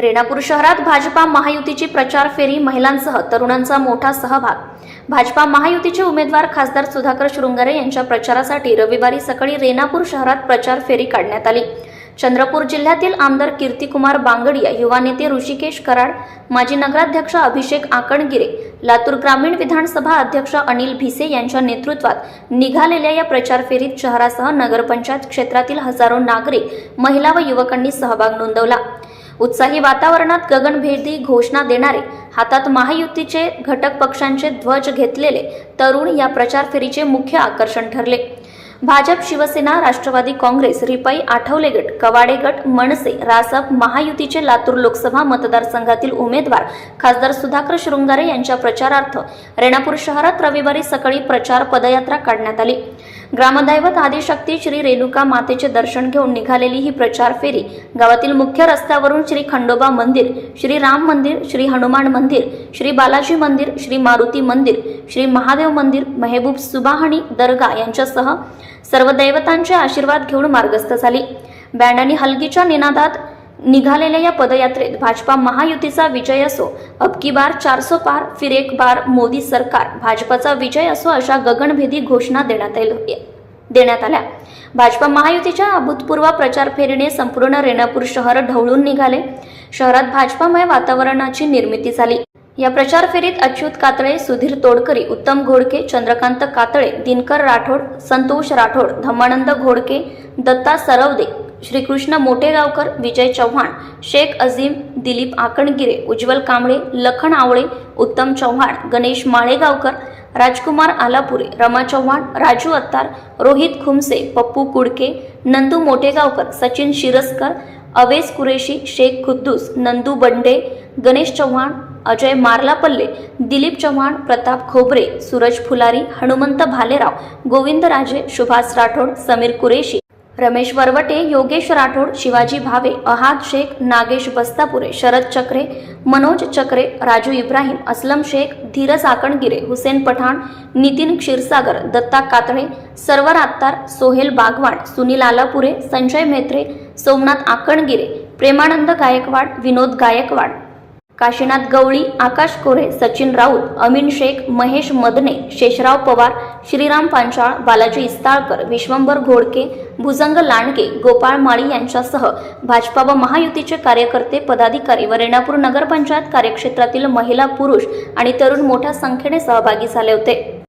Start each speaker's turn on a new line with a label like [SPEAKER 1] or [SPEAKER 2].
[SPEAKER 1] रेणापूर शहरात भाजपा महायुतीची प्रचार फेरी महिलांसह तरुणांचा मोठा सहभाग. भाजपा महायुतीचे उमेदवार खासदार सुधाकर शृंगारे यांच्या प्रचारासाठी रविवारी सकाळी रेणापूर शहरात प्रचार फेरी काढण्यात आली. चंद्रपूर जिल्ह्यातील आमदार कीर्तिकुमार बांगडिया युवा नेते ऋषिकेश कराड माजी नगराध्यक्ष अभिषेक आकणगिरे लातूर ग्रामीण विधानसभा अध्यक्ष अनिल भिसे यांच्या नेतृत्वात निघालेल्या या प्रचार फेरीत शहरासह नगरपंचायत क्षेत्रातील हजारो नागरिक महिला व युवकांनी सहभाग नोंदवला. उत्साही वातावरणात गगनभेदी घोषणा देणारे हातात महायुतीचे घटक पक्षांचे ध्वज घेतलेले तरुण या प्रचार फेरीचे मुख्य आकर्षण ठरले. भाजप शिवसेना राष्ट्रवादी काँग्रेस रिपाई आठवले गट कवाडे गट मनसे रासप महायुतीचे लातूर लोकसभा मतदारसंघातील उमेदवार खासदार सुधाकर शृंगारे यांच्या प्रचारार्थ रेणापूर शहरात रविवारी सकाळी प्रचार पदयात्रा काढण्यात आली. ग्रामदैवत आदिशक्ती श्री रेणुका मातेचे दर्शन घेऊन निघालेली ही प्रचार फेरी गावातील मुख्य रस्त्यावरून श्री खंडोबा मंदिर श्री राम मंदिर श्री हनुमान मंदिर श्री बालाजी मंदिर श्री मारुती मंदिर श्री महादेव मंदिर मेहबूब सुबाहणी दर्गा यांच्यासह सर्व दैवतांचे आशीर्वाद घेऊन मार्गस्थ झाली. बँड आणि हलगीच्या निनादात निघालेल्या या पदयात्रेत भाजपा महायुतीचा विजय असो अबकी बार चारसो पार फिर एक बार मोदी सरकार भाजपाचा विजय असो अशा गगनभेदी घोषणा देण्यात देण्यात आल्या. भाजपा महायुतीच्या अभूतपूर्व प्रचार फेरीने संपूर्ण रेणापूर शहर ढवळून निघाले. शहरात भाजपामय वातावरणाची निर्मिती झाली. या प्रचार फेरीत अच्युत कातळे सुधीर तोडकरी उत्तम घोडके चंद्रकांत कातळे दिनकर राठोड संतोष राठोड धमानंद घोडके दत्ता सरवदे श्रीकृष्ण मोठेगावकर विजय चव्हाण शेख अझीम दिलीप आकणगिरे उज्ज्वल कांबळे लखन आवळे उत्तम चव्हाण गणेश माळेगावकर राजकुमार आलापुरे रमा चव्हाण राजू अत्तार रोहित खुमसे पप्पू कुडके नंदू मोठेगावकर सचिन शिरस्कर अवेस कुरेशी शेख खुद्दूस नंदू बंडे गणेश चव्हाण अजय मार्लापल्ले दिलीप चव्हाण प्रताप खोबरे सूरज फुलारी हनुमंत भालेराव गोविंद राजे सुभाष राठोड समीर कुरेशी रमेश वरवटे योगेश राठोड शिवाजी भावे अहाद शेख नागेश बस्तापुरे शरद चक्रे मनोज चक्रे राजू इब्राहिम असलम शेख धीरज आकणगिरे हुसेन पठाण नितीन क्षीरसागर दत्ता कातळे सर्वर आत्तार सोहेल बागवाड सुनील आलापुरे संजय मेत्रे सोमनाथ आकणगिरे प्रेमानंद गायकवाड विनोद गायकवाड. काशीनाथ गवळी आकाश कोरे सचिन राऊत अमीन शेख महेश मदने शेषराव पवार श्रीराम पांचाळ बालाजी इस्ताळकर विश्वंभर घोडके भुजंग लांडगे गोपाळ माळी यांच्यासह भाजपा व महायुतीचे कार्यकर्ते पदाधिकारी व रेणापूर नगरपंचायत कार्यक्षेत्रातील महिला पुरुष आणि तरुण मोठ्या संख्येने सहभागी झाले होते.